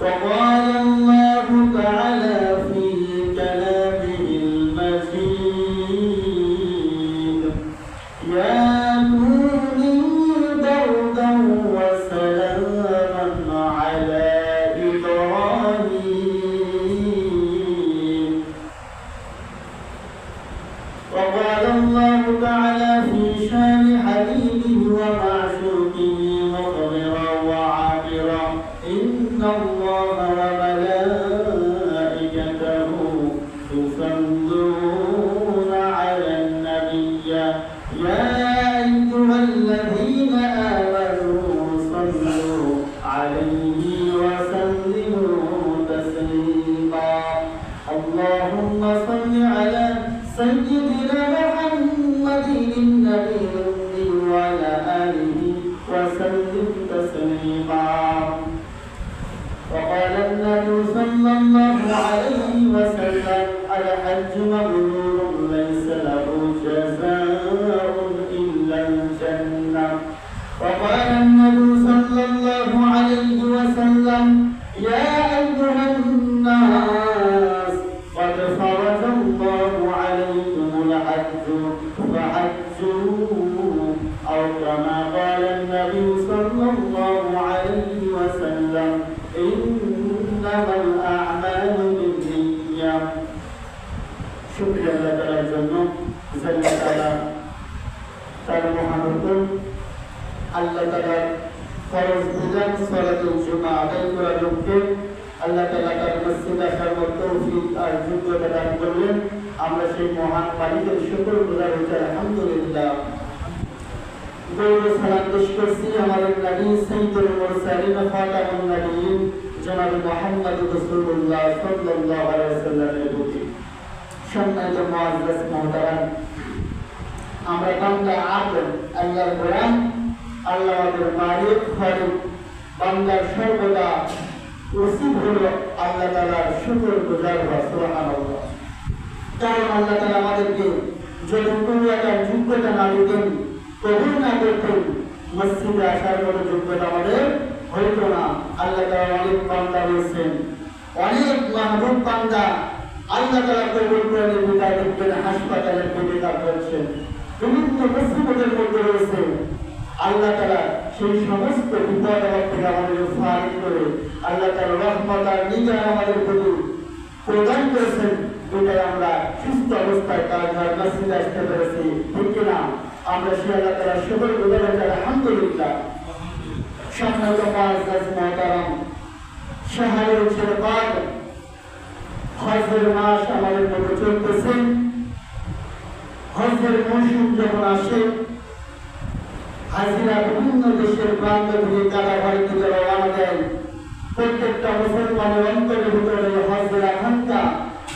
তখন ফরজ বিধান সলাতুল জুমা, আদায় করার লক্ষ্যে আল্লাহ তালা তার মসজিদ আসার তৌফিক আর যোগ্যতা দান করলেন। আমরা সেই মহান মালিকের শুকর গুজার হচ্ছে আলহামদুলিল্লাহ। আমরা আল্লাহ আমাদের মালিক খালিক বান্দার সর্বদা উচিত হলো আল্লাহ তাআলার শুকর গুজার হওয়া, সুবহানাল্লাহ। কারণ আল্লাহ তাআলা আমাদেরকে যদি কোনো একটা যোগ্যতা না দিতেন, কবুল না করতেন, মসজিদে আসার মতো যোগ্যতা আমাদের হইতো না। আল্লাহ তাআলা অনেক বান্দা রয়েছেন। অনেক মাহবুব বান্দা আল্লাহ তাআলা কবুল করে বিদায় দেখবেন হাসপাতালের কাজ করছেন। বিভিন্ন মুসিবতের মধ্যে রয়েছে। আল্লাহ তাআলা সেই সমস্ত বিপদ আপদ থেকে আমাদের ফারিক করে আল্লাহ তাআলা রহমত আর নিজার আমাদের প্রতি প্রদান করেছেন এটাই আমরা সুস্থ অবস্থায় তার ঘর মসজিদে আসতে পেরেছি। ঠিক কিনা? আমরা সে আল্লাহ শুকর গুজার হচ্ছি আলহামদুলিল্লাহ। সম্মানিত মুআজ্জাজ মুহতারাম শাহরুল শিরকাত হজের মাস আমাদের মধ্যে চলতেছে। হজের মৌসুম যখন আসে হাজিরা বিভিন্ন দেশের প্রান্ত থেকে বাড়ি থেকে রওনা দেন প্রত্যেকটা মুসলমানের অন্তরের ভিতরে হাজিরা খানকা,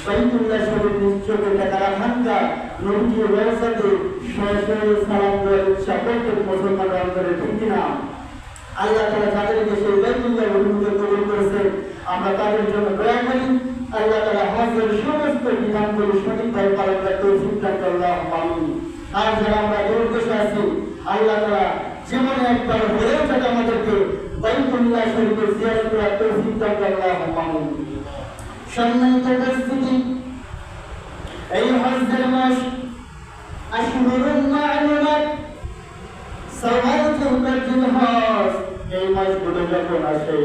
বাইতুল্লাহ শরীফ নিশ্চয়ই টাকা খানকা নবী রওজাতে সরাসরি সালাম দেওয়ার ইচ্ছা প্রত্যেক মুসলমানের অন্তরে, ঠিক না? আল্লাহ তাআলা যাদেরকে সেই বাইতুল্লাহ অভিমুখে কবুল করেছেন। আমরা তাদের জন্য দয়া করি। আল্লাহ তাআলা হজের সমস্ত বিধানগুলি সঠিকভাবে পালন করতে দান আর যারা আমরা দূর আছি আল্লাহ তাআলা জীবনে একবার হলেও যাতে আমাদেরকে বাইতুল্লাহ শরীফে জিয়ারত করার তৌফিক দান করুন আমিন। সম্মানিত উপস্থিতি, এই হজের মাস আশহুরুন মা'লুমাত সওয়ালাতুল কাজিল হজ। এই মাসগুলো যখন আসে,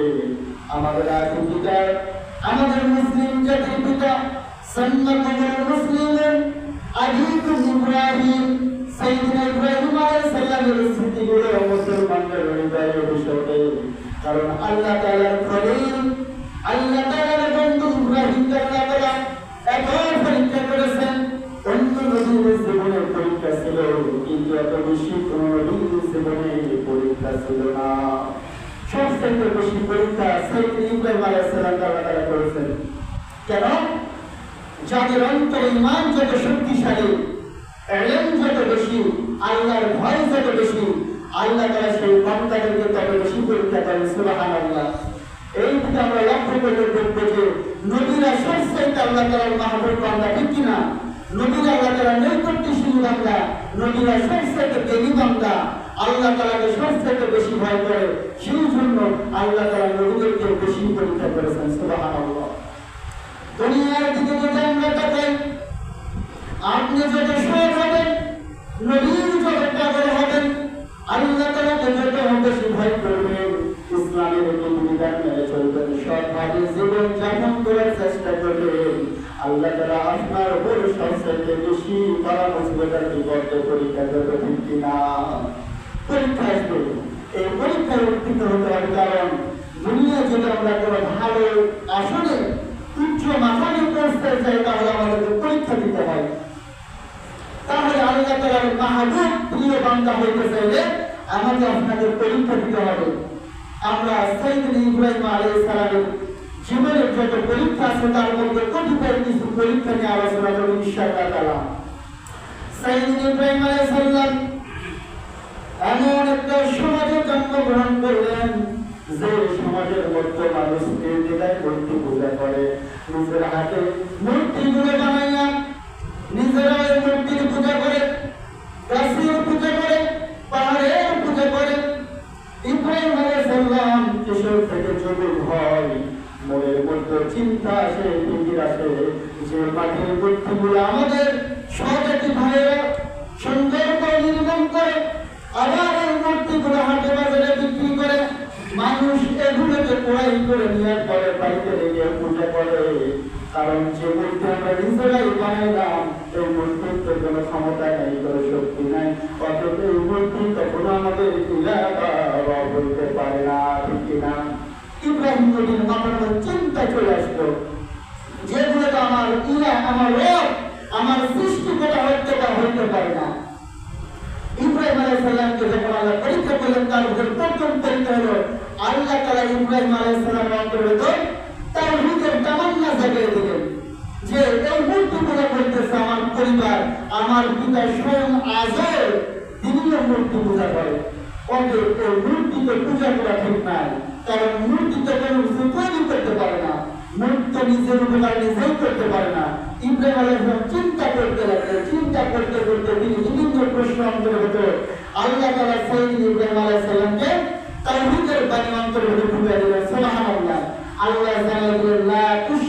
আমাদের পিতা, আমাদের মুসলিম জাতির পিতা সন্ন্যতুল মুসলিমের আদিকুল ইব্রাহিম সাইয়্যিদনা ইব্রাহিম আলাইহিস সালামের স্মৃতিগুলো মুসলমানদের হৃদয়ে ওঠে কারণ আল্লাহ তাআলার খলিল, আল্লাহ তাআলার বন্ধু ইব্রাহিম আল্লাহ তাআলা এত পরীক্ষা করেছেন, অন্য নবীর জীবনে পরীক্ষা ছিল, কিন্তু এত বেশি কোন নবীর জীবনে পরীক্ষা শক্তিশালী এলেম যত বেশি আল্লাহর ভয় যত বেশি আল্লাহ তারা সেই বান্দাদেরকে তত বেশি পরীক্ষা করেন সুবহানাল্লাহ এই দিকে আমরা লক্ষ্য করলে দেখব যে নবীরা সবচাইতে আল্লাহ তালার মাহবুব বান্দা ঠিক কিনা? নবীরা আল্লাহ তালার নৈকট্যশীল বান্দা, নবীরা সবচাইতে জ্ঞানী বান্দা, আল্লাহ তালাকে সবচাইতে বেশি ভয় করে, সেই জন্য আল্লাহ তালা নবীদেরকে বেশি পরীক্ষা করেছেন, সুবহানাল্লাহ। দুনিয়ার দিকে যদি আমরা তাকাই আপনি যত সৎ হবেন নবীর যত কাজের হবেন আল্লাহ তালাকে যত বেশি ভয় করবেন ইসলামের বিধিবিধান মেনে চলবেন সৎভাবে জীবন যাপন করার চেষ্টা করবেন আল্লাহ তালা আপনার উপর সবচেয়ে বেশি করা মুসিবতার বিপদে পরীক্ষা করবে, ঠিক কিনা? পরীক্ষা আসবে। এই পরীক্ষার উত্তীর্ণ হতে হবে, কারণ দুনিয়া যদি আমরা কোনো ভালো আসলে উচ্চ মাথায় পৌঁছতে চাই, তাহলে আমাদেরকে পরীক্ষা দিতে হয় তাহলে আল্লাহ তালার মাহবুব প্রিয় বান্দা হইতে চাইলে আমাকে আপনাদের পরীক্ষা দিতে হবে। আমরা সাইদিন ইব্রাহিম আলাইহিস সালামের জীবনের যত পরীক্ষা আছে, তার মধ্যে কতিপয় কিছু পরীক্ষা নিয়ে আলোচনা করব ইনশাআল্লাহ তাআলা। সাইদিন ইব্রাহিম আলাইহিস সালাম এমন একটা সমাজে জন্মগ্রহণ করলেন যে সমাজের মধ্যে মানুষ নির্দিদায় মূর্তি পূজা করে, নিজের হাতে মূর্তিগুলো বানাইয়া নিজেরা মূর্তির পূজা করে। গাছের পূজা করে, পাহাড়ের পূজা করে। ইব্রাহিম আলাইহিস কিশোর থেকে যুবক হয়। মনের চিন্তা আসে ফিকির আসে। যে আমাদের সহজাতি ভাইয়েরা করে নির্মাণ করে, আবার বাজারে বিক্রি করে। মানুষ এগুলোকে পোড়াই করে নেওয়ার পরে বাড়িতে রেখে পূজা করে। কারণ যে মূর্তি আমরা নিজেরাই বানাইলাম এই মূর্তির তো কোনো ক্ষমতা নেই, কোনো শক্তি নাই। অথচ এই মূর্তি কখনো আমাদের ইলা বা রব হইতে পারে না, ঠিক কিনা ইব্রাহিম নবীর মাথার চিন্তা চলে আসলো যেগুলো আমার ইলা, আমার রব, আমার সৃষ্টিকতা হইতে বা হইতে পারে না। ইব্রাহিম আলাইহিস সালামকে যখন আল্লাহ পরীক্ষা করলেন, তার উপর প্রথম পরীক্ষা হলো, আল্লাহ তাআলা ইব্রাহিম আলাইহিস সালামের অন্তর্গত তার জাগিয়ে দিলেন যে এই মূর্তি পূজা করতেছে আমার পরিবার, আমার পিতা স্বয়ং আজও তিনিও মূর্তি পূজা করে। অতএব এই মূর্তিকে পূজা করা ঠিক নাই, কারণ মূর্তি তো কোনো কিছু তৈরি করতে পারে না, মূর্তি নিজের উপকার নিজেই করতে পারে না। ইব্রাহিম চিন্তা করতে লাগলেন, চিন্তা করতে করতে তিনি বিভিন্ন প্রশ্ন অন্তর্গত আল্লাহ তাআলা সাইয়্যিদ ইব্রাহিম আলাইহিস সালামকে তাওহীদের বাণী অন্তর্গত ঢুকিয়ে দিলেন, সুবহানাল্লাহ। আল্লাহ তুশরিকু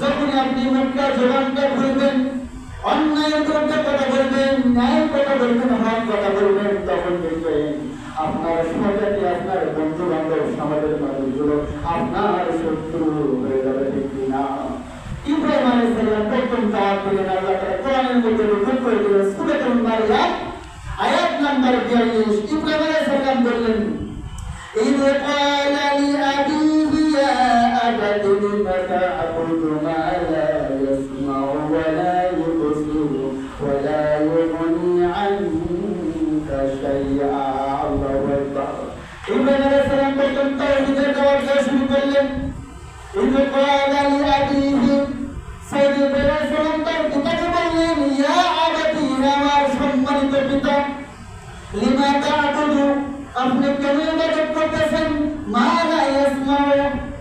যখন আপনি মুখটা জোগানটা খুলবেন অন্যায়ের বিরুদ্ধে কথা বলবেন ন্যায়ের কথা বলবেন হক কথা বলবেন তখন দেখবেন আপনার সহজাতি আপনার বন্ধু বান্ধব সমাজের মানুষগুলো আপনার শত্রু হয়ে যাবে ঠিক না ইব্রাহিম আলাইহিস সালাম প্রথম দাওয়াত দিলেন, আল্লাহ তাআলা কোরআনের মধ্যে উল্লেখ করে দিলেন সূরাতুল মারিয়াম আয়াত নাম্বার 42 ইব্রাহিম আলাইহিস সালাম বললেন, এই أبت لم تعبد ما لا يسمع ولا يبصر ولا يغني عنك شيئا الله أكبر ইব্রাহিম আলাইহিস সালাম প্রথম তাওহীদের দাওয়াত দেওয়া শুরু করলেন إذ قال لأبيه সাইয়েদ ইব্রাহিম আলাইহিস সালাম তার পিতাকে বললেন ইয়া আবাতি হে আমার সম্মানিত পিতা লিমা তা'বুদু আপনি কেন ইবাদত করতেছেন মা লা ইয়াসমাউ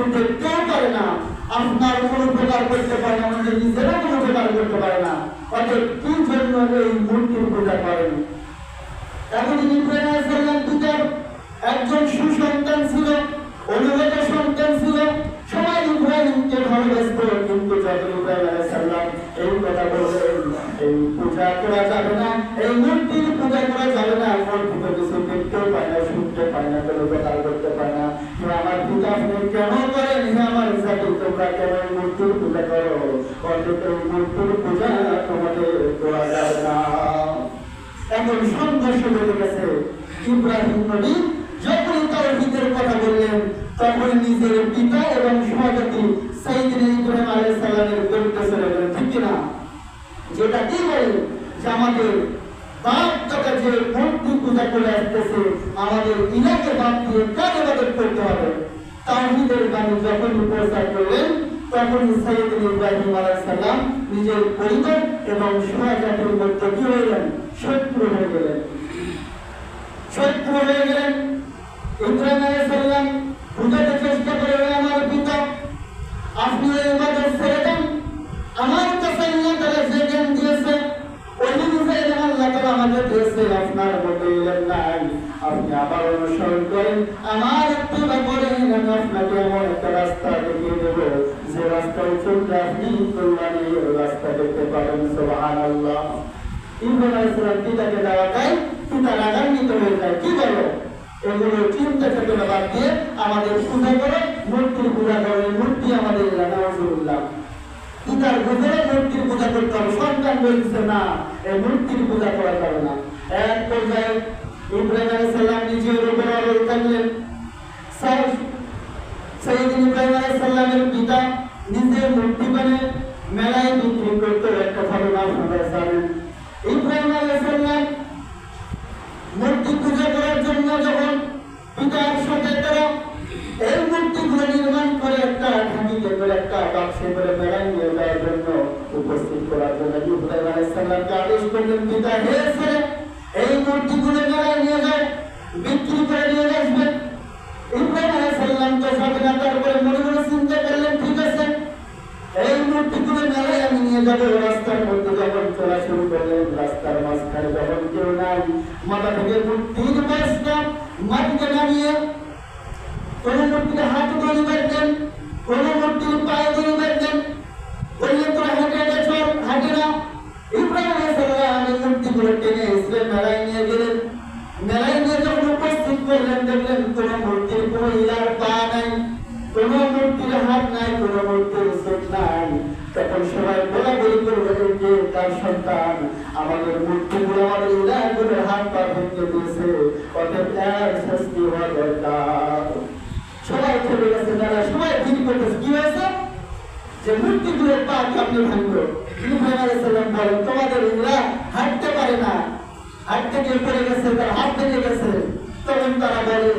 কিছু দেখতেও পারে না। আপনার কোনো উপকার করতে পারে না, আমাদের নিজেরও কোনো উপকার করতে পারে না। অতএব কি জন্য এই মূর্তির পূজা করেন? এখন একজন সুসন্তান ছিল, অনুগত সন্তান ছিল, সবাই ইব্রাহিমকে ভালোবাসত, কিন্তু যখন ইব্রাহিম এই কথা এই পূজা করা যাবে না, এই মূর্তির পূজা করা যাবে না তো কিছু পায় না শুনতে পায় না, কোনো ব্যবহার করতে পায় না তো আমার পিতা আপনি কেন করেন হে আমার সাথে তোমরা মূর্তির পূজা করো এই মূর্তির পূজা তোমাদের করা যাবে না এখন সংঘর্ষ বেড়ে গেছে ইব্রাহিম নবী যখনই তাওহীদের কথা বললেন তখন নিজের পিতা এবং সভাপতি সাইদিন ইব্রাহিম আলাইহিস সালামের বিরুদ্ধে চলে গেলেন ঠিক না যেটা কি বলে যে আমাদের বাপ দাদা যে মূর্তি পূজা করে আসতেছে আমাদের ইলাকে বাদ দিয়ে ইবাদত করতে হবে? তাওহীদের বাণী যখন প্রচার করলেন তখন সাইয়েদ ইব্রাহিম আলাইহিস সালাম নিজের পরিবার এবং সমাজের মধ্যে কি হয়ে গেলেন? শত্রু হয়ে গেলেন। শত্রু হয়ে গেলেন। ইব্রাহিম আলাইহিস সালাম বুঝাতে চেষ্টা করে আমার পিতা, আপনি এই ইবাদত ছেড়ে দেন আমার কাছে আল্লাহ তাআলা যে জ্ঞান দিয়েছে। ওই অনুযায়ী আল্লাহ তাআলা আমাকে দিয়েছে, আপনার ইলেন নাই। আপনি আবার অনুসরণ করেন। আমার ইত্তেবা করেন আমি আপনাকে এমন একটা রাস্তা দেখিয়ে দেব যে আপনি কল্যাণের রাস্তা দেখতে পাবেন সুবহানাল্লাহ হয়ে যায় কি বলো এগুলো চিন্তা চেতনা বাদ দিয়ে পূজা করে মূর্তির পূজা করে মূর্তি আমাদের নাউজুবিল্লাহ বুঝে মূর্তির পূজা করতে না এই মূর্তির পূজা করা যাবে না এক পর্যায়ে ইব্রাহিম আলাইহিস নিজের উপর আরও উঠালেন সাইয়েদিন ইব্রাহিম আলাইহিস সালামের পিতা নিজে মূর্তি বানিয়ে মেলায় বিক্রি করতে একটা ঘটনা আপনারা জানেন। ইব্রাহিম আলাইহিস সালাম মূর্তি পূজা করার জন্য যখন পিতার সাথে তারা এই মূর্তিগুলো নির্মাণ করে একটা ঢাকিতে করে, একটা বাক্সে করে বেড়াই নিয়ে যাওয়ার জন্য উপস্থিত করার জন্য ইব্রাহিম আলাইহিস সালামকে আদেশ করলেন, পিতা, হে এই মূর্তিগুলো বেড়াই নিয়ে যাও বিক্রি করে নিয়ে আসবেন ইব্রাহিম আলাইহিস সালাম তো স্বাধীনতার উপরে মনে মনে চিন্তা করলেন ঠিক আছে এই মূর্তিগুলো মেলায় আমি নিয়ে যাব রাস্তার মধ্যে যখন চলা শুরু করলেন রাস্তার মাঝখানে যখন কেউ নাই মাথা থেকে মূর্তির পাশটা মাটিতে নামিয়ে কোন মূর্তির হাত ধরে বেরতেন কোন মূর্তির পায়ে ধরে বেরতেন বললেন তোরা হেঁটে হেঁটে চল হাঁটে না ইব্রাহিম আলাইহিস সালাম এই মূর্তিগুলো টেনে ইসলাম মেলায় নিয়ে গেলেন মেলায় নিয়ে যখন উপস্থিত করলেন দেখলেন কোন মূর্তির কোন ইলার পা নাই কোন মূর্তির হাত নাই কোন মূর্তির চোখ নাই তখন সবাই বলা বলি করবে যে তার সন্তান আমাদের মূর্তিগুলো আমাদের ইলাগুলো হাত পা ভেঙে দিয়েছে অতএব এর শাস্তি হওয়া দরকার সবাই চলে গেছে যারা সবাই ঠিক করতেছে কি হয়েছে যে পা কেমনি ভাঙলো ইব্রাহিম আলাইহিস সালাম বলেন, তোমাদের ইলা হাঁটতে পারে না। হাঁটতে গিয়ে পড়ে গেছে, তার হাত ভেঙে গেছে। তখন তারা বলে,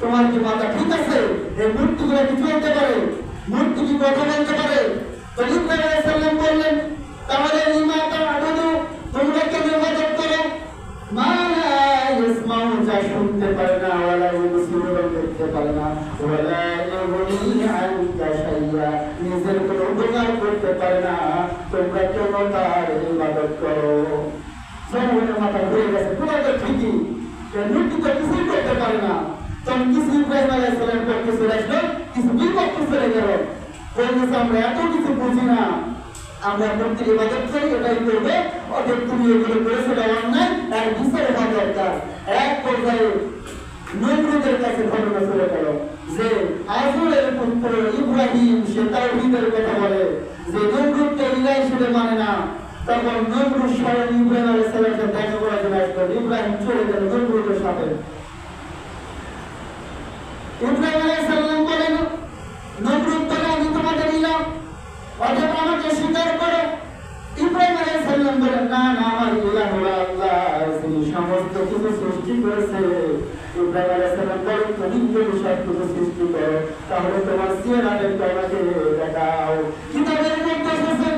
তোমার কি মাথা ঠিক আছে? এই মূর্তিগুলো কি চলতে পারে? শুনতে পারে না দেখতে পারে না ইউগনি আনকা শাইয়া নিজের কোনো উপকার করতে পারে না তোমরা কেন তার ইবাদত করো জনগণের মাথা ঘুরে গেছে তোমার তো ঠিকই মূর্তি তো কিছুই করতে পারে না তখন কিছু ইব্রাহিম আলাইহিস সালাম পক্ষে চলে আসলো কিছু বিপক্ষে চলে গেল বলতেছে আমরা এত কিছু বুঝি না আমরা মূর্তির ইবাদত করি এটাই করবে ওদের তুমি এগুলো করেছ এটা অন্যায় আর বিচার হওয়া দরকার এক পর্যায়ে নমরুদের কাছে ঘটনা চলে গেল যে আজরের পুত্র ইব্রাহিম সে তাওহীদের কথা বলে যে নমরুদকে ইলাহ হিসেবে মানে না তখন নমরুদ স্বয়ং ইব্রাহিম আলাইহিস সালামকে দেখা করার জন্য আসলো ইব্রাহিম চলে গেল নমরুদের সাথে ইব্রাহিম আলাইহিস সালাম বলেন নমরুদ বলে আমি তোমাদের ইলাহ অতএব আমাকে স্বীকার করো ইব্রাহিম আলাইহিস সালাম বলেন না না আমার ইলাহ হলো আল্লাহ যিনি সমস্ত কিছু সৃষ্টি করেছে ইব্রাহিম আলাইহিস সালাম বলেন তুমি যদি সব কিছু সৃষ্টি করো তাহলে তোমার সিয়ারাদেরকে আমাকে দেখাও কিতাবের মধ্যে এসেছে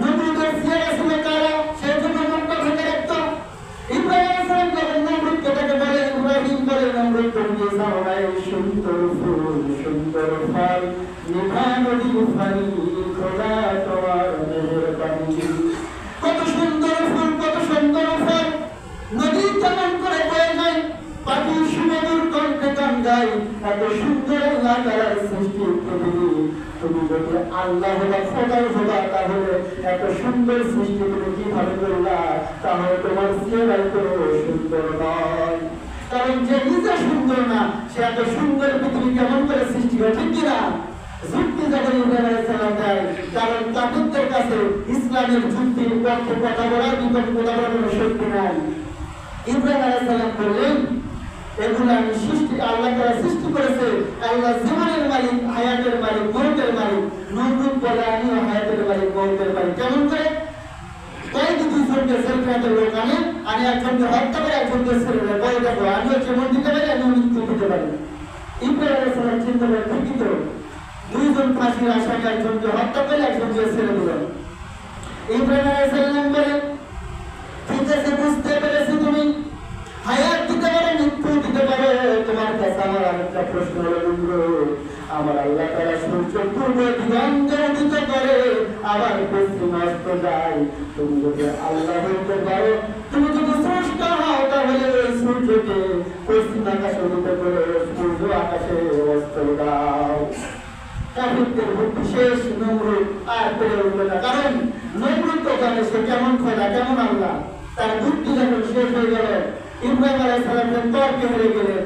নমরুদের সিয়ারা ছিল কারা সে জন্য মক্কা থেকে রাখতো ইব্রাহিম আলাইহিস সালাম যখন নমরুদকে তাকে বলে ইব্রাহিম বলে নমরুদ তুমি সামনে সুন্দর ফুল সুন্দর ফল নিভা নদী ফানি খোদা তোমার মেহেরবানি কত সুন্দর ফুল কত সুন্দর ফল নদী কেমন করে বয়ে যায় পাখি সুমধুর কণ্ঠে গান গায় এত সুন্দর আল্লাহ তাআলার সৃষ্টি পৃথিবী তুমি যদি আল্লাহ হবা খোদার হবা তাহলে এত সুন্দর সৃষ্টি তুমি কীভাবে করলা, তাহলে তোমার চেহারাই তো সুন্দর নয়। কারণ যে নিজে সুন্দর না, সে এত সুন্দর পৃথিবী কেমন করে সৃষ্টি হয়, ঠিক কিনা? যুক্তি ইসলামের যুক্তির পক্ষে কথা বলার বিপক্ষে কথা বলার কোনো শক্তি নাই। ইব্রাহিম আলাইহিস সালাম বললেন এগুলো আমি সৃষ্টি আল্লাহ তারা সৃষ্টি করেছে। আল্লাহ জীবনের মালিক, হায়াতের মালিক মৌতের মালিক নমরুদ বলে আমিও হায়াতের মালিক মৌতের মালিক। কেমন করে? কয়েকটি দুইজনকে সেলফিয়াতে লোক আনে আমি একজনকে হত্যা করে, একজনকে ছেড়ে দেয়। বলে দেখো, আমিও জীবন দিতে পারি, আমিও মৃত্যু করে বুঝতে পেরেছি তুমি হায়াত দিতে পারো দিতে পারো? তোমার কাছে আমার আরেকটা প্রশ্ন হলো আমার আল্লাহ তারা সূর্য পূর্ব দিগন্তে উদিত আবার পশ্চিম অস্ত যায়। তুমি যদি আল্লাহ হইতে পারো, তুমি যদি কারণ সে কেমন খোদা, কেমন আল্লাহ। তার বুদ্ধি যখন শেষ হয়ে গেল ইব্রাহিম আলাইহিস সালামের তর্কে হেরে গেলেন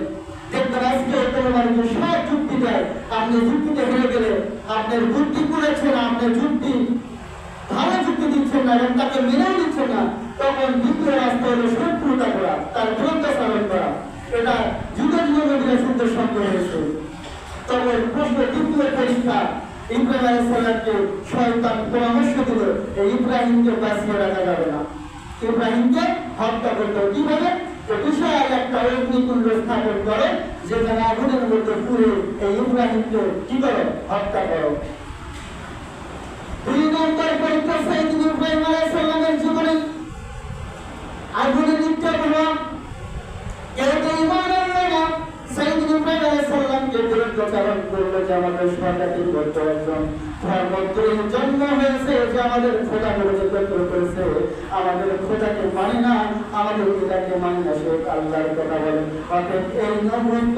দেখবেন আজকে কোনো মানুষ সব যুক্তি দেয় আপনি যুক্তিতে হেরে গেলে আপনার বুদ্ধি করেছেন, আপনার যুক্তি ভালো যুক্তি দিচ্ছেন না এবং তাকে মেনেও দিচ্ছেন না, তখন দ্বিতীয় রাস্তা হলো শত্রুতা করা, তার বিরুদ্ধ চালন করা। এটা যুগে যুগে নবীরা সুন্দর সঙ্গে হয়েছে। তবে প্রশ্ন দ্বিতীয় পরীক্ষা ইব্রাহিম আলাইসাল্লামকে শয়তান পরামর্শ দিল, এই ইব্রাহিমকে বাঁচিয়ে রাখা যাবে না। ইব্রাহিমকে হত্যা করতে। কীভাবে? বিশাল একটা অগ্নিকুণ্ড স্থাপন করে যেখানে আগুনের কি করো? হত্যা করো। দুই নম্বর পরীক্ষা সাইদিন ইব্রাহিম আলাইসাল্লামের জীবনে আগুনে নিক্ষেপ হলো যে আমাদের সরকারি করত একজন ধর্মদ্রোহী জন্ম হয়েছে যে আমাদের খোদা বলে করেছে। আমাদের খোদাকে মানে না, আমাদের ইলাকে মানে না, সে আল্লাহর কথা বলে। অতএব এই নমরুদ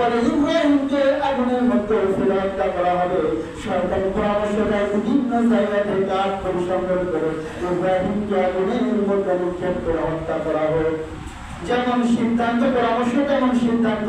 আগুনের মধ্যে হত্যা করা হবে। সরকারি পরামর্শ দেয়, বিভিন্ন জায়গা থেকে পরিসংগ্রহ করে ইব্রাহিমকে আগুনের মধ্যে নিক্ষেপ করে হত্যা করা হবে যেমন সিদ্ধান্ত, পরামর্শ, তেমন সিদ্ধান্ত।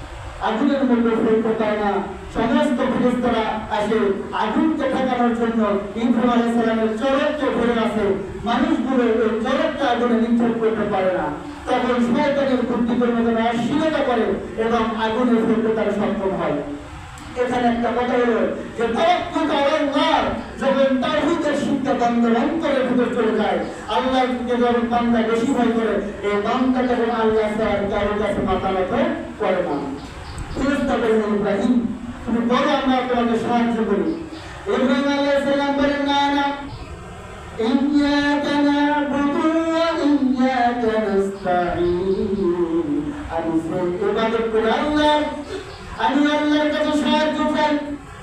আগুনের মধ্যে ফেলতে পায় না। সমস্ত ফেরেস্তারা আসে। আগুনকে ঠেকানোর জন্য ইব্রাহিম আলাইহিস সালামের চরককে ধরে আছে মানুষগুলো ওই চরকটা আগুনে নিক্ষেপ করতে পারে না। তখন শয়তানের বুদ্ধি করে তারা অশ্লীলতা করে এবং আগুনে ফেলতে তারা সক্ষম হয়। এখানে একটা কথা হলো যে আল্লাহ যখন শিক্ষা ভিতর চলে যায়, আল্লাহ যখন বান্দা বেশি ভয় করে, এই তখন আল্লাহ কারোর কাছে করে না। ফেরেশতা বললেন ইব্রাহিম তুমি বলো আমরা তোমাকে সাহায্য করি ইব্রাহিম আলাইহিস সালাম বলেন না না إياك نعبد وإياك نستعين আমি সেই ইবাদত করি আল্লাহ আমি আল্লাহর কাছে সাহায্য চাই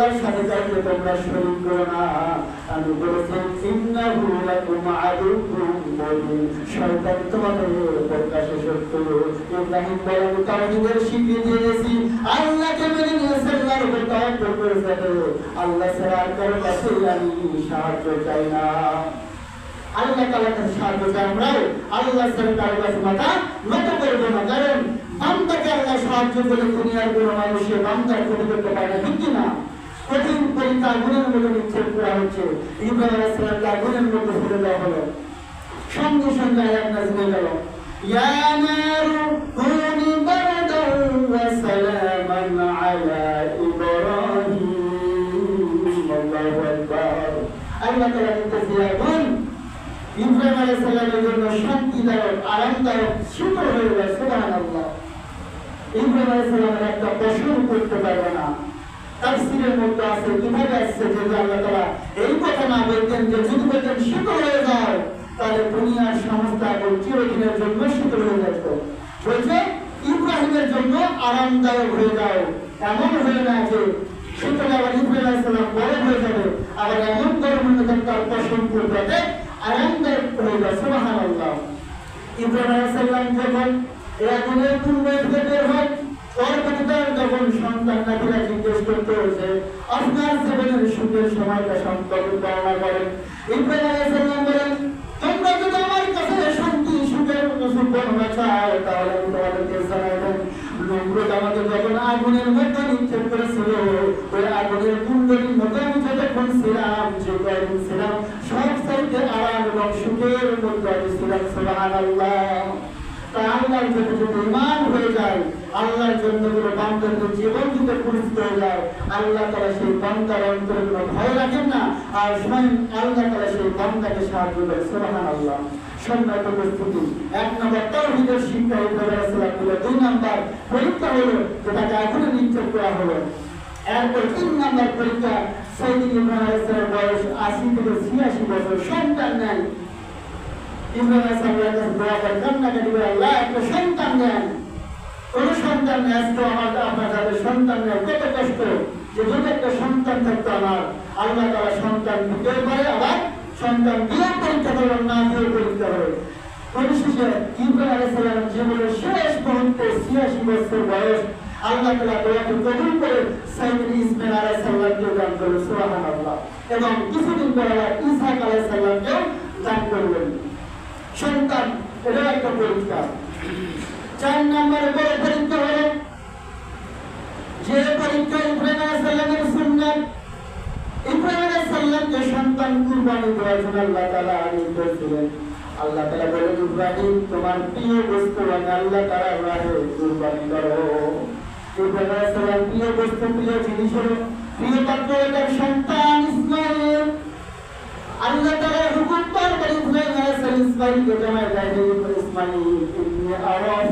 আল্লাহর সাথে কাউকে তোমরা শরীক করো না। আমি বলেছি ইন্নাহু লাকুম আদুউম মুবিন। শয়তান তোমাদের প্রকাশে শত্রু ইব্রাহিম বলেন তাওহীদের স্বীকৃতি দিয়েছি, আল্লাহকে মেনে নিয়েছে আল্লাহর উপর তাওয়াক্কুল করেছে আল্লাহ ছাড়া আর কারও কাছে আমি সাহায্য কারও দুনিয়ার কোনো মানুষের বান্দার ক্ষতি করতে পারে না কঠিন পরীক্ষা আগুনের মধ্যে নিক্ষেপ করা হচ্ছে ইব্রাহিম আলাইহিস সালামকে আগুনের মধ্যে ফেলে দেওয়া হলো। সঙ্গে সঙ্গে আয়াত হয়ে গেল। একটা প্রশ্ন করতে পারবে না। তাফসীরের মধ্যে আছে, কীভাবে আসছে যে আল্লাহ তাআলা এই কথা না বলতেন যে যদি বলতেন শীতল হয়ে যাও তাহলে দুনিয়ার সমস্ত আগুন চিরদিনের জন্য শীতল হয়ে যেত বলছে, ইব্রাহিমের জন্য আরামদায়ক হয়ে যাও। এমন হয়ে না যে শীতল আবার ইব্রাহিম আলাইহিস সালাম গরম হয়ে যাবে, আবার এমন গরম হয়ে যাবে তার পশম করতে আরামদায়ক হয়ে যায় সুবহানাল্লাহ। ইব্রাহিম আলাইহিস যখন এই আগুনের থেকে বের হয় পরবর্তীতে যখন সন্তান নাতিরা জিজ্ঞেস করতে হয়েছে, আপনার জীবনের সুখের সময়টা সম্পর্কে বর্ণনা করেন। ইব্রাহিম বলেন, তোমরা যদি আমার কাছে শান্তি সুখের সুখ বর্ণনা চাও, তাহলে আমি তোমাদেরকে জানাই দেন নমরুদ আমাকে যখন আগুনের মধ্যে নিক্ষেপ করেছিল, ওই আগুনের কুণ্ডলীর মধ্যে আমি যতক্ষণ ছিলাম, যে কয়েকদিন ছিলাম, সব চাইতে আরাম এবং সুখের মধ্যে আমি ছিলাম, সুবহানাল্লাহ। তাই আল্লাহর জন্য যদি ইমান হয়ে যায় আল্লাহর জন্য কোনো বান্দার জীবন যদি পরিচিত হয়ে যায়। আল্লাহ তারা সেই বান্দার অন্তরে কোনো ভয় রাখেন না। আর স্বয়ং আল্লাহ তারা সেই বান্দাকে সাহায্য করে সুবহান আল্লাহ সম্মানিত উপস্থিতি, এক নম্বর শিক্ষা ইব্রাহিম আলাইহিস সালাম দুই নম্বর পরীক্ষা হলো এখনও নিক্ষেপ করা হলো। এরপর তিন নম্বর পরীক্ষা বয়স আশি থেকে ছিয়াশি বছর। সন্তান কাছে দোয়া করে কান্নাকাটি করে আল্লাহ একটা সন্তান কোন সন্তান নেই আমার আপনার সন্তান নেই। কত কষ্ট যে যদি সন্তান থাকতো আমার। আল্লাহ তারা সন্তান দিতে পারে, আবার সন্তান দিয়ে পরীক্ষা করবেন না দিয়ে পরীক্ষা হবে পরিশেষে ইব্রাহিম আলাইহিস সালামের জীবনের শেষ মুহূর্তে ছিয়াশি বছর বয়স আল্লাহ তালা দোয়াকে কবুল করে সাইদুল ইসমাইল আলাইহিস সালামকে দান করলেন, সুবহানাল্লাহ। এবং কিছুদিন পর আবার ইসহাক আলাইহিস সালামকে দান করলেন। সন্তান এটা একটা পরীক্ষা। চার নম্বর বড় পরীক্ষা হলো যে পরীক্ষা ইব্রাহিম আলাইহিস সালামের সুন্নাত, ইব্রাহিম আলাইহিস সালামকে সন্তান কুরবানি দেওয়ার জন্য আল্লাহ তাআলা আদেশ করেছিলেন। আল্লাহ তাআলা বলেন, ইব্রাহিম, তোমার প্রিয় বস্তু আল্লাহ তাআলা রাহে কুরবানি করো। ইব্রাহিম প্রিয় বস্তু, প্রিয় জিনিস হলো প্রিয় পাত্র তার সন্তান ইসমাইল আল্লাহ তাআলা হুকুম পার করে ইব্রাহিম আলাইহিস সালাম ইসমাইলকে জামাই দেয় ইসমাইল ইন্নী আরাফিল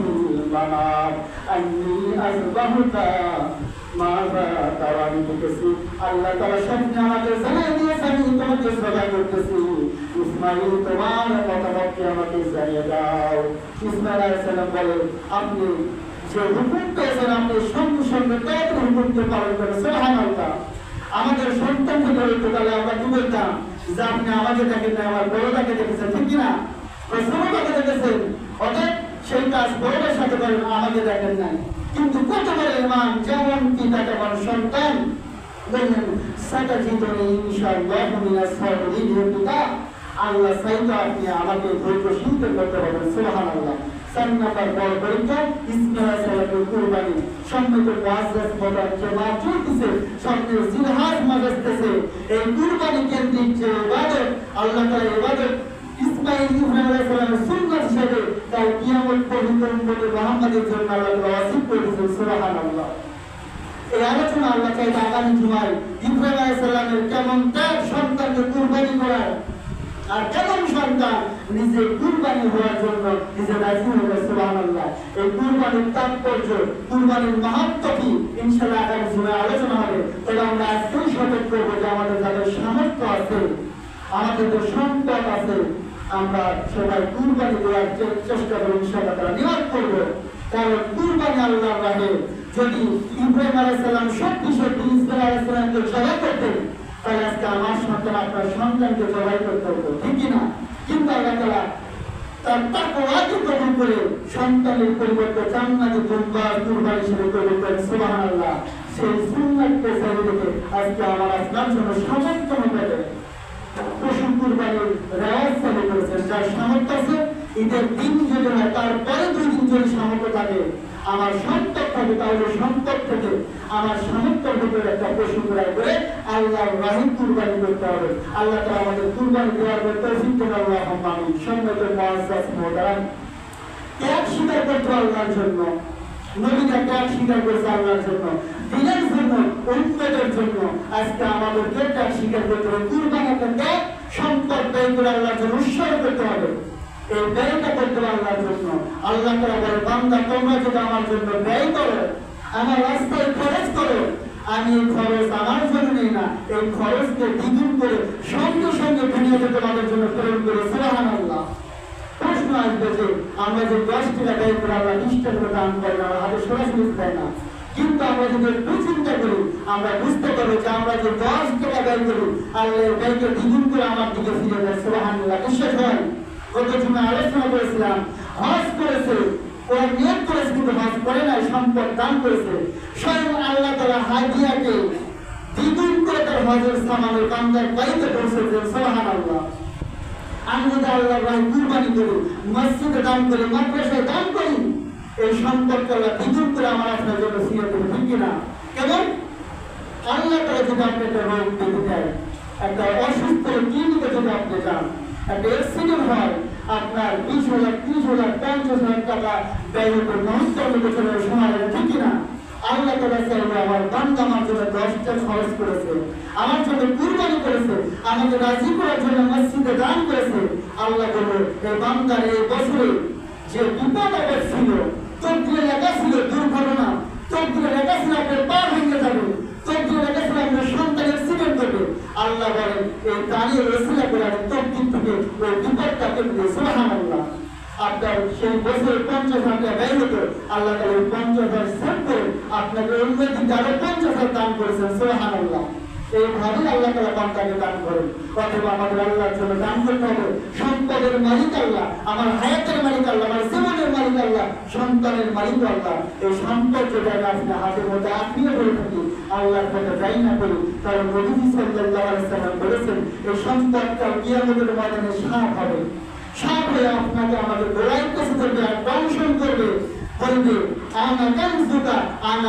আপনি যে হুকুম আপনি সঙ্গে সঙ্গে তাদের হুকুমকে পালন সুবহানাল্লাহ। আমাদের সন্তানকে ধরতো তাহলে আমরা কি বলতাম? যে আপনি আমাকে দেখেন আমার বড়টাকে দেখেছেন, ঠিক কিনা? দেখেছেন। অতএব সেই কাজ বড়দের সাথে করেন আমাকে দেখেন নাই। কিন্তু কত বড় ইমান, যেমন কি তাকে আমার সন্তান বললেন সাতাজিদনি ইনশাআল্লাহ আল্লাহ চাইতো আপনি আমাকে ধৈর্যশীল করতে পারবেন, সুবহানাল্লাহ। চার নাম্বার বড় পরীক্ষা ইসমাইল কুরবানি। সম্মিত মুআজ্জাজ প্রদান যে মা চলতেছে এই কুরবানি কেন্দ্রিক যে আল্লাহ ইসমাইল ইব্রাহিম আলাইহিস সালামের সুন্নাত হিসেবে তার কিয়ামত উম্মতে মুহাম্মাদের জন্য আল্লাহ তাআলা ওয়াসিব করে দিয়েছেন, সুবহানাল্লাহ। এই আলোচনা আল্লাহ চাইতে আগামী জুমায় ইব্রাহিম আলাইসাল্লামের কেমন ত্যাগ সন্তানকে কুরবানি করার আর কেমন সন্তান নিজে কুরবানি হওয়ার জন্য নিজে রাজি হবে সুবহানাল্লাহ। এই কুরবানির তাৎপর্য, কুরবানির মাহাত্ম কি? ইনশাআল্লাহ আগামী জুমায় আলোচনা হবে। তবে আমরা আজকেই সতর্ক করব যে আমাদের যাদের সামর্থ্য আছে, আমাদের যে সম্পদ আছে আমরা সবাই কুরবানি দেওয়ার চেষ্টা করব ইনশাআল্লাহ তারা নিয়োগ করব। কারণ কুরবানি আল্লাহর রাহে যদি ইব্রাহিম আলাইসাল্লাম সত্যি সত্যি ইসমাইল আলাইসাল্লামকে জবাই করতেন, তাহলে আজকে আমার সন্তান আপনার সন্তানকে জবাই করতে হতো, ঠিক কিনা কিন্তু আল্লাহ তাআলা তার তাকওয়াকে কবুল করে সন্তানের পরিবর্তে জান্নাতে দুম্বা কুরবানি হিসেবে করেন সেই আজকে আমার জন্য সামর্থ্য মতো পশু কুরবানির করেছেন সামর্থ্য আছে, ঈদের দিন যদি তারপরে দুই দিন যদি সামর্থ্য থাকে, আমার সম্পদ থাকে তাহলে সম্পদ থেকে আমার সামর্থ্যের ভিতরে একটা পশু ক্রয় করে আল্লাহ রাহিম কুরবানি করতে হবে। আল্লাহ তাআলা আমাদের কুরবানি দেওয়ার তৌফিক দেন, আল্লাহ আমিন সম্মত মুআজ্জাজ মোহতারাম ত্যাগ স্বীকার করতে আল্লাহর জন্য। নবীরা ত্যাগ স্বীকার করেছে আল্লাহর জন্য। দিনের জন্য উন্নতের জন্য আজকে আমাদেরকে ত্যাগ স্বীকার করতে হবে। কুরবান একটা ত্যাগ, সম্পদ ব্যয় করে আল্লাহর জন্য উৎসর্গ করতে হবে। এই ব্যয়টা করতে হবে আল্লাহর জন্য। আল্লাহ তারা বলে, বান্দা, তোমরা যদি আমার জন্য ব্যয় করো দ্বিগুণ করে সঙ্গে সঙ্গে দুনিয়াতে তোমাদের জন্য প্রেরণ করে। সুবহানাল্লাহ। প্রশ্ন আসবে যে আমরা যে দশ টাকা করে আল্লাহ বিশ টাকা করে করি না, আমার হাতে সরাসরি দেয় না। কিন্তু আমরা যদি একটু চিন্তা করি আমরা বুঝতে পারব যে আমরা যে দশ টাকা করি আল্লাহ ব্যয়কে দ্বিগুণ করে আমার দিকে ফিরে দেয় সুবহানাল্লাহ। বিশ্বাস হয়? গত জন্য আলোচনা করেছিলাম হজ করেছে ওরা নিয়োগ করেছে কিন্তু হজ করে নাই সম্পদ দান করেছে। স্বয়ং আল্লাহ তালা হাদিয়াকে দ্বিগুণ করে তার হজের সামানের কান্দার বাড়িতে পৌঁছেছেন সুবহানাল্লাহ। আমি যদি আল্লাহ রায় কুরবানি করি, মসজিদে দান করি, মাদ্রাসায় দান করি, এই সম্পদকে আল্লাহ দ্বিগুণ করে আমার আপনার জন্য ফিরে দেবে ঠিক কিনা কেমন আল্লাহ তারা যদি আপনি একটা রোগ দেখে দেয়, একটা অসুস্থ ক্লিনিকে যদি আপনি যান, একটা অ্যাক্সিডেন্ট হয়, আপনার বিশ হাজার, ত্রিশ হাজার, পঞ্চাশ হাজার টাকা ব্যয় হতো নষ্ট বছরের সময় ঠিক কিনা? আল্লাহ তালা চাইবে আমার বান্দা আমার জন্য দশটা খরচ করেছে, আমার জন্য কুরবানি করেছে, আমাকে রাজি করার জন্য মসজিদে দান করেছে। আল্লাহ বলেন, এই দাঁড়িয়ে রসিলা করে আমি তকদির থেকে ওই বিপদটাকে দিয়ে সুহান আল্লাহ আপনার সেই বছরের পঞ্চাশ হাজার ব্যয় হতো। আল্লাহ তালা ওই পঞ্চাশ হাজার সেভ করে আপনাকে উন্নতিতে আরও পঞ্চাশ হাজার দান করেছেন সুহান আল্লাহ এইভাবেই আল্লাহ তালা বান্দাকে দান করেন। অথবা আমাদের আল্লাহর জন্য দান করতে হবে। সম্পদের মালিক আল্লাহ, আমার হায়াতের মালিক আল্লাহ, আমার জীবনের মালিক আল্লাহ, সন্তানের মালিক আল্লাহ। এই সম্পদ যেটা আমি আপনার হাতের মধ্যে আত্মীয় করে থাকি, আল্লাহর পথে যাই না করি, কারণ নবী আলাইহি বলেছেন, এই সম্পদটা কিয়ামতের ময়দানে সাপ হবে। হয়ে আপনাকে আমাদের গোড়ায় কাছে ধরবে আর দংশন করবে বলবে আনা কান আনা